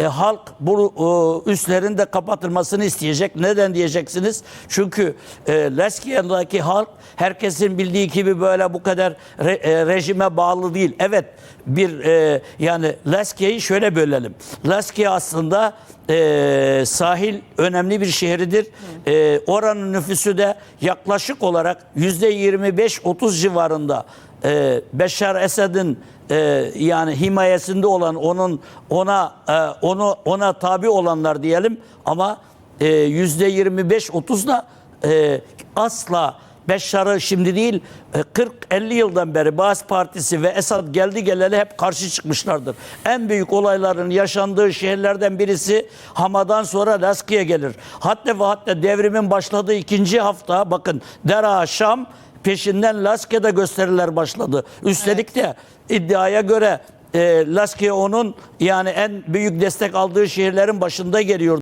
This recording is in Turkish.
E, halk bu e, üslerin de kapatılmasını isteyecek. Neden diyeceksiniz? Çünkü e, Leskia'daki halk herkesin bildiği gibi böyle bu kadar re- e, rejime bağlı değil. Evet bir e, yani Leskia'yı şöyle bölelim. Leskia aslında e, sahil önemli bir şehridir. E, oranın nüfusu da yaklaşık olarak yüzde 25-30 civarında e, Beşar Esed'in e, yani himayesinde olan onun ona e, onu ona tabi olanlar diyelim ama e, yüzde 25-30 da e, asla Beşar'ı şimdi değil e, 40-50 yıldan beri Baas Partisi ve Esad geldi geleli hep karşı çıkmışlardır. En büyük olayların yaşandığı şehirlerden birisi Hama'dan sonra Laskiye gelir. Hatta ve hatta devrimin başladığı ikinci hafta bakın Dera Şam peşinden Laskiye'de gösteriler başladı. Üstelik de iddiaya göre e, Laskiye onun yani en büyük destek aldığı şehirlerin başında geliyor.